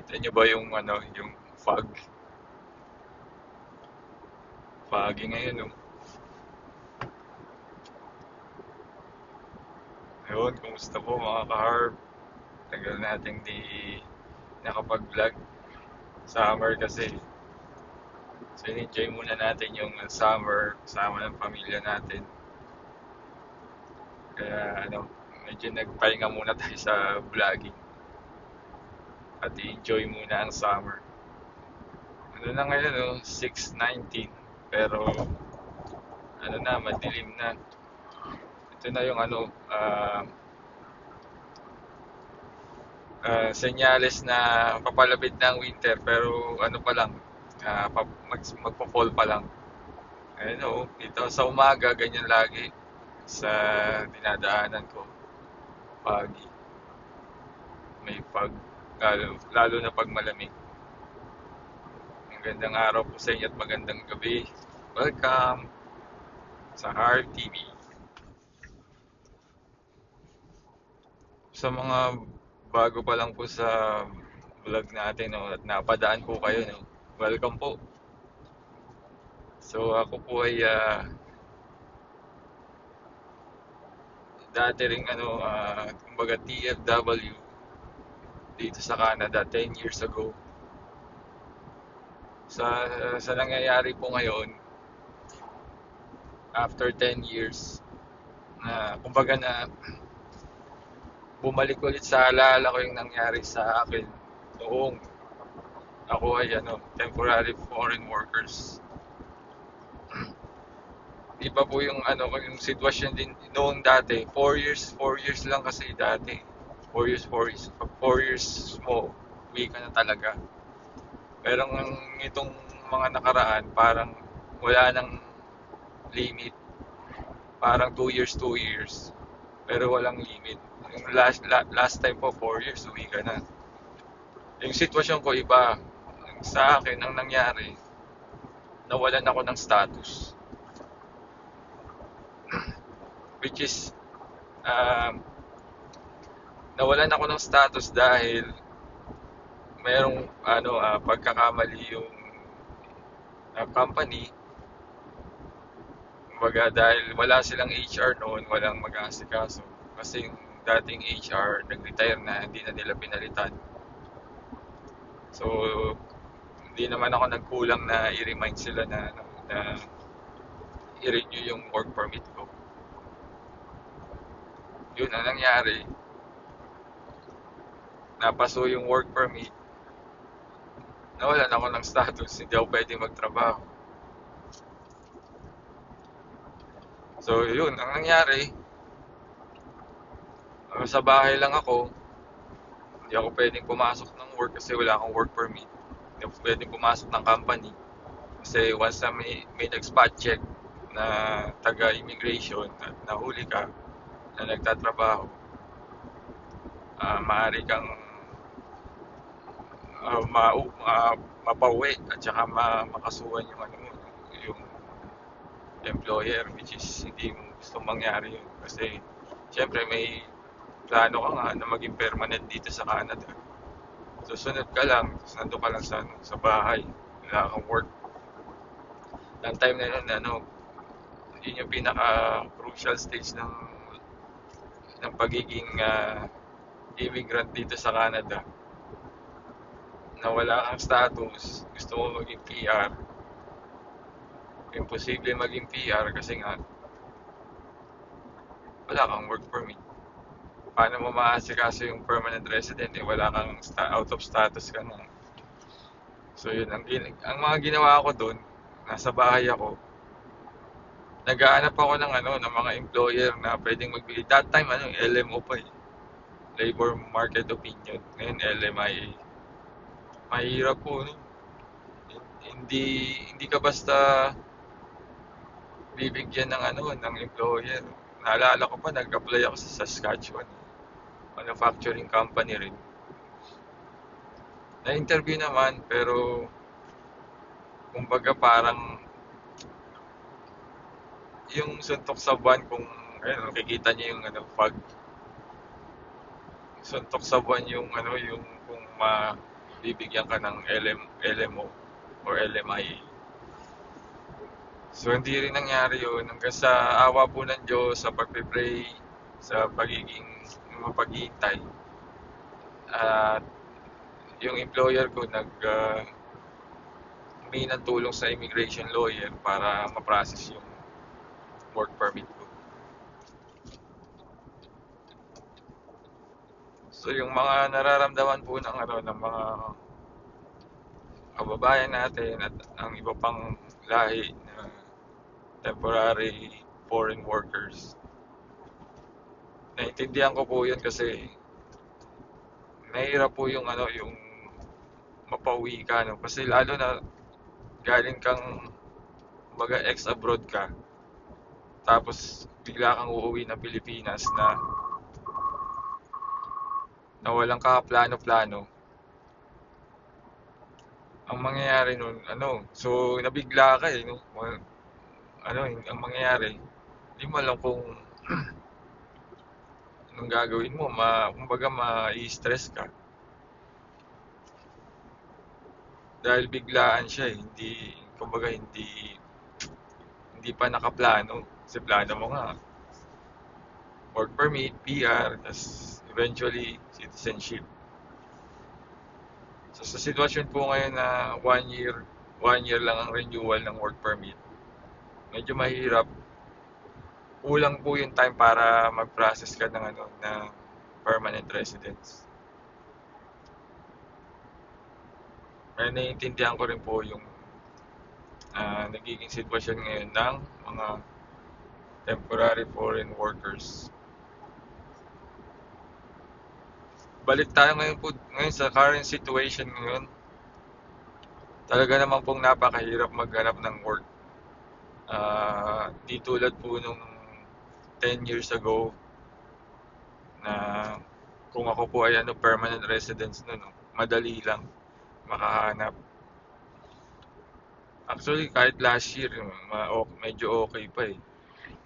Kita nyo ba yung ano, yung fog? Foggy ngayon, no? Ayun, kumusta po mga ka-harp? Tagal nating di nakapag-vlog. Summer kasi. So, enjoy muna natin yung summer kasama ng pamilya natin. Kaya, ano, medyo nagpahinga muna tayo sa vlogging. At i-enjoy muna ang summer. Ano na ngayon, no? 6.19. Pero, ano na, madilim na. Ito na yung ano, ah, ah, senyales na papalapit na ang winter. Pero, ano pa lang, pa, mag, magpo-fall pa lang. Ayun o, dito sa umaga, ganyan lagi sa dinadaanan ko. Pagi. May pag, lalo, lalo na pag malamig. Magandang araw po sa inyo at magandang gabi. Welcome sa Heart TV. Sa mga bago pa lang po sa vlog natin no, at napadaan po kayo, no, welcome po. So ako po ay ah, dati ring ano, ah, kumbaga TFW dito sa Canada 10 years ago. Sa sa nangyayari po ngayon after 10 years na kumbaga na bumalik ulit sa alala ko yung nangyari sa akin noong ako ay ano, temporary foreign workers. Iba po yung ano yung sitwasyon din noong dati. 4 years, 4 years lang kasi dati. 4 years, 4 years. Pag 4 years mo, uwi ka na talaga. Pero ng itong mga nakaraan, parang wala nang limit. Parang 2 years, 2 years. Pero walang limit. Yung last, la, last time po, 4 years, uwi ka na. Yung sitwasyon ko iba. Sa akin, ang nangyari, nawalan ako ng status. Which is, um, nawalan ako ng status dahil mayroong ano ah, pagkakamali yung ah, company. Kumbaga dahil wala silang HR noon walang mag-aasikaso. Kasi yung dating HR nag-retire na hindi na nila pinalitan. So hindi naman ako nagkulang na i-remind sila na, ano, na i-renew yung work permit ko. Yun ang nangyari napaso yung work permit, nawalan ako ng status, hindi ako pwede magtrabaho. So, yun, ang nangyari, uh, sa bahay lang ako, hindi ako pwedeng pumasok ng work kasi wala akong work permit. Hindi ako pwedeng pumasok ng company. Kasi once na may, may nag-spot check na taga-immigration at nahuli ka na nagtatrabaho, uh, maaari kang uh, ma, uh, mapauwi at saka ma, makasuhan yung ano yung employer which is hindi mo gusto mangyari yun. Kasi syempre may plano ka nga na maging permanent dito sa Canada. Susunod ka lang tapos nandun ka lang sa, sa bahay wala kang work. Ng time na yun ano yun yung pinaka crucial stage ng ng pagiging uh, immigrant dito sa Canada na wala kang status, gusto mo maging PR, imposible maging PR kasi nga wala kang work permit. Paano mo maasikaso yung permanent resident eh wala kang sta- out of status ka na. So yun, ang, gin- ang mga ginawa ko doon, nasa bahay ako, nagaanap ako ng ano ng mga employer na pwedeng magbigay. That time ano, LMO pa eh. Labor Market Opinion. Ngayon LMIA mahirap po no? hindi hindi ka basta bibigyan ng ano ng employer naalala ko pa nag-apply ako sa Saskatchewan manufacturing company rin na-interview naman pero kumbaga parang yung suntok sa buwan kung ayun, nakikita niyo yung ano fog suntok sa buwan yung ano yung kung ma bibigyan ka ng LM, LMO or LMI. So hindi rin nangyari yun hanggang sa awa po ng Diyos sa pagpe-pray, sa pagiging mapaghihintay. At yung employer ko nag uh, ng tulong sa immigration lawyer para ma-process yung work permit ko. So yung mga nararamdaman po ng ano ng mga kababayan natin at ang iba pang lahi na temporary foreign workers. Naintindihan ko po yun kasi mahirap po yung ano yung mapauwi ka no kasi lalo na galing kang baga ex abroad ka tapos bigla kang uuwi ng Pilipinas na na walang kakaplano-plano ang mangyayari nun ano so nabigla ka eh no? Ano ang mangyayari hindi mo alam kung anong gagawin mo ma kumbaga ma-stress ka. Dahil biglaan siya eh. hindi kumbaga hindi hindi pa nakaplano. Kasi plano mo nga work permit, PR, tas eventually citizenship. So sa sitwasyon po ngayon na one year, one year lang ang renewal ng work permit, medyo mahirap. Kulang po yung time para mag-process ka ng ano ng permanent residence. Kaya naiintindihan ko rin po yung uh, nagiging sitwasyon ngayon ng mga temporary foreign workers. Balik tayo ngayon po ngayon sa current situation ngayon. Talaga naman pong napakahirap maghanap ng work. Uh, di po nung 10 years ago na kung ako po ay ano permanent residence no, no madali lang makahanap. Actually, kahit last year, medyo okay pa eh.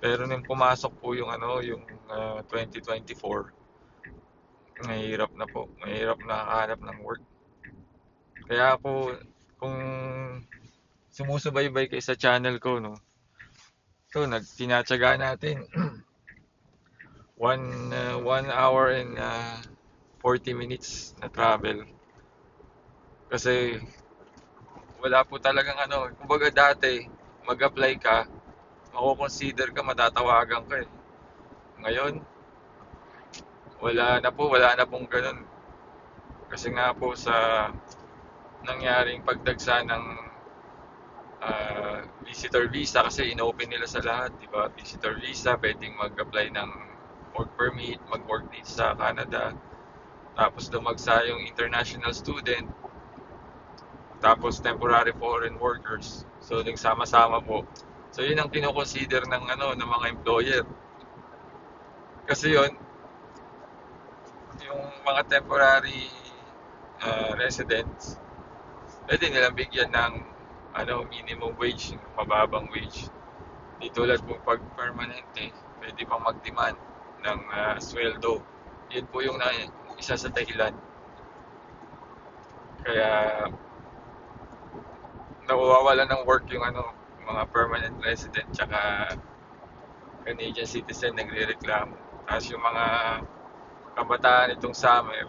Pero nung pumasok po yung ano, yung uh, 2024, mahirap na po. Mahirap na nakahanap ng work. Kaya ako, kung sumusubaybay kayo sa channel ko, no, so, nagtinatsaga natin. one, uh, one hour and uh, 40 minutes na travel. Kasi, wala po talagang ano, kumbaga dati, mag-apply ka, mako-consider ka, matatawagan ka eh. Ngayon, wala na po, wala na pong ganun. Kasi nga po sa nangyaring pagdagsa ng uh, visitor visa kasi inopen nila sa lahat, di ba? Visitor visa, pwedeng mag-apply ng work permit, mag-work dito sa Canada. Tapos dumagsa yung international student. Tapos temporary foreign workers. So nagsama-sama po. So yun ang kino-consider ng ano ng mga employer. Kasi yun, yung mga temporary uh, residents, pwede nilang bigyan ng ano, minimum wage, mababang wage. Di tulad po pag permanente, pwede pang mag-demand ng uh, sweldo. Yun po yung na, isa sa dahilan. Kaya nawawala ng work yung ano, mga permanent resident tsaka Canadian citizen nagre-reklamo. Tapos yung mga kabataan itong summer,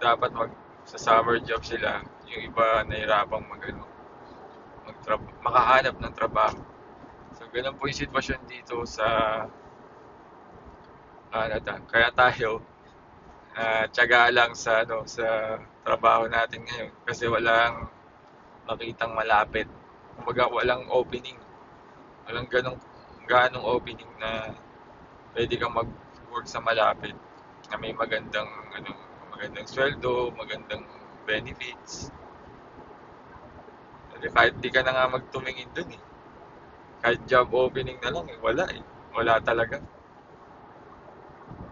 dapat mag sa summer job sila, yung iba nahirapang mag ano, magtrab- makahanap ng trabaho. So ganun po yung sitwasyon dito sa Canada. Kaya tayo uh, tiyaga lang sa ano sa trabaho natin ngayon kasi walang makitang malapit. Kumbaga walang opening. Walang ganong ganong opening na pwede kang mag-work sa malapit na may magandang ano, magandang sweldo, magandang benefits. Kasi kahit di ka na nga magtumingin dun eh. Kahit job opening na lang eh, wala eh. Wala talaga.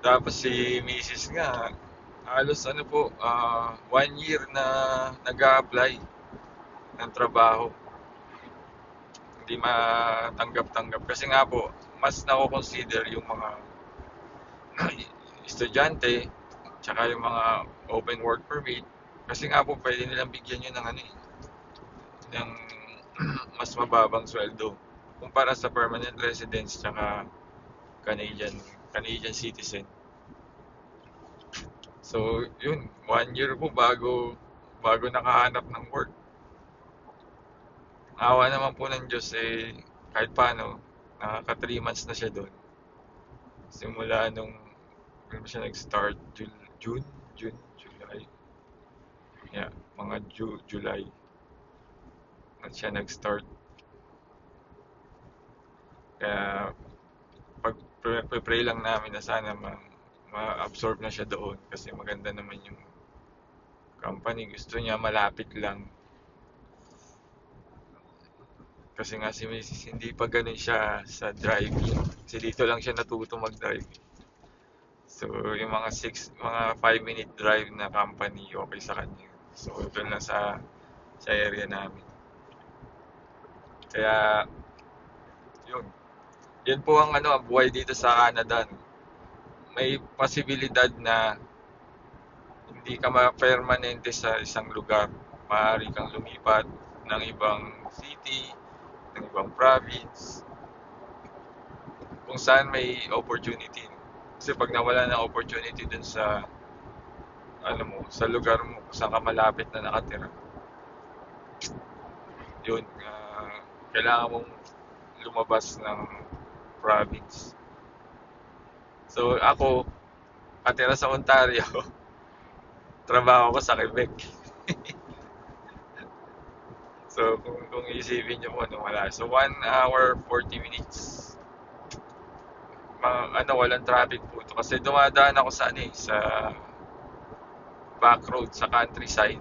Tapos si Mrs. nga, halos ano po, uh, one year na nag apply ng trabaho. Hindi matanggap-tanggap. Kasi nga po, mas nako-consider yung mga estudyante, tsaka yung mga open work permit, Kasi nga po, pwede nilang bigyan nyo ng ano eh, ng mas mababang sweldo kumpara sa permanent residents tsaka Canadian Canadian citizen. So, yun, one year po bago bago nakahanap ng work. Awa naman po ng Diyos eh, kahit paano, nakaka 3 months na siya doon. Simula nung, kailan siya nag-start? June, June, June, July. Yeah, mga Ju July. At siya nag-start. Kaya, pag pray, pray lang namin na sana ma, ma-absorb na siya doon kasi maganda naman yung company. Gusto niya malapit lang. Kasi nga si Mrs. hindi pa ganun siya sa driving. Kasi dito lang siya natuto mag-drive. So, yung mga 6, mga 5 minute drive na company, okay sa kanya. So, doon lang sa, sa area namin. Kaya, yun. Yan po ang ano, buhay dito sa Canada. May posibilidad na hindi ka ma-permanente sa isang lugar. Maaari kang lumipat ng ibang city, ng ibang province, kung saan may opportunity. Kasi pag nawala ng opportunity dun sa ano mo, sa lugar mo, kung saan ka malapit na nakatira, yun, ah, kailangan mong lumabas ng province. So ako, katira sa Ontario, trabaho ko sa Quebec. so kung, kung isipin nyo po, ano, wala. So 1 hour 40 minutes. Ma, ano, walang traffic po ito. Kasi dumadaan ako sa, ano, eh, sa back road sa countryside.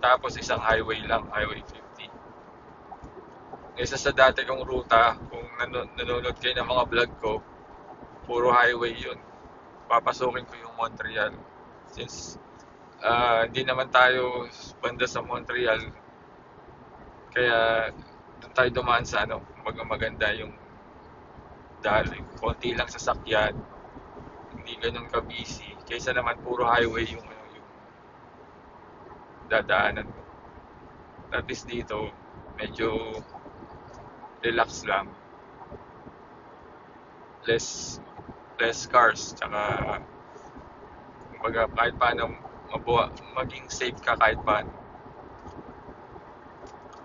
Tapos isang highway lang, highway 50. Isa sa dati kong ruta, kung nano- nanonood kayo ng mga vlog ko, puro highway yun. Papasukin ko yung Montreal. Since ah, hindi naman tayo banda sa Montreal, kaya doon tayo dumaan sa ano, maganda yung dahil konti lang sasakyan, hindi ganun ka busy. Kaysa naman puro highway yung ano, yung dadaanan mo. At least dito, medyo relax lang. Less less cars, tsaka kumbaga kahit paano mabuha, maging safe ka kahit paano.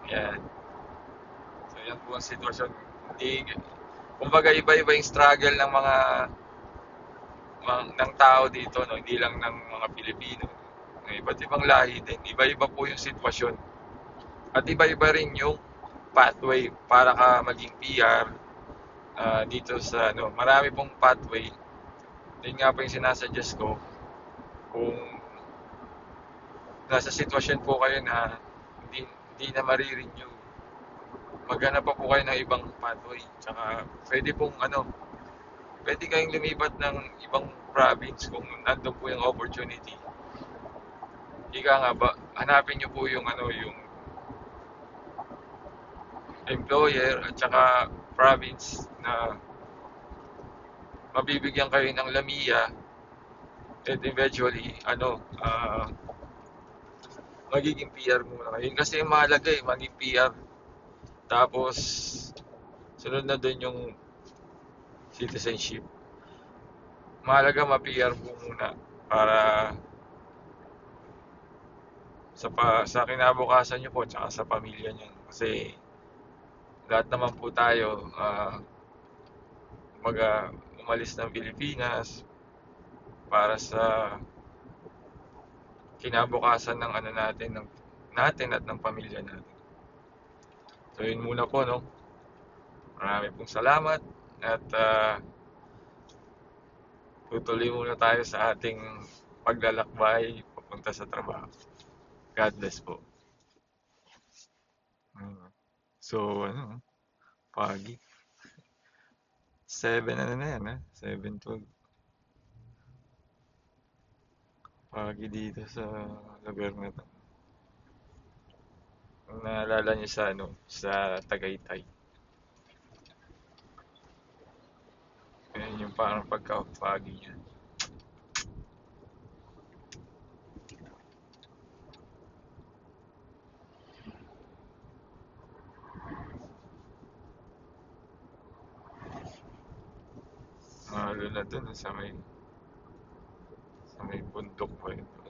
Yan. So yan po ang sitwasyon. Hindi, kumbaga iba-iba yung struggle ng mga, mga ng tao dito, no? hindi lang ng mga Pilipino. Ng iba't ibang lahi din. Iba-iba po yung sitwasyon. At iba-iba rin yung pathway para ka maging PR ah, dito sa ano, marami pong pathway. Yun nga po yung sinasuggest ko. Kung nasa sitwasyon po kayo na hindi, hindi na marirenew, maghanap pa po kayo ng ibang pathway. Tsaka pwede pong ano, pwede kayong lumipat ng ibang province kung nandun po yung opportunity. Ika nga ba, hanapin nyo po yung ano, yung employer at saka province na mabibigyan kayo ng lamia and eventually ano ah, magiging PR muna kayo. Kasi mahalaga eh, maging PR. Tapos sunod na doon yung citizenship. Mahalaga ma-PR po muna para sa pa, sa kinabukasan niyo po tsaka sa pamilya niyo kasi lahat naman po tayo ah maga umalis ng Pilipinas para sa kinabukasan ng ano natin ng natin at ng pamilya natin. So yun muna po no. Marami pong salamat at ah, tutuloy muna tayo sa ating paglalakbay papunta sa trabaho. God bless po. Mm. So ano, pagi. 7 ano na yan, ha? 7.12. Pagi dito sa lugar na to. Ang naalala niyo sa ano, sa Tagaytay. Ganyan yung parang pagka-foggy niya. Mahalo na dun eh, sa may sa may bundok ba yun.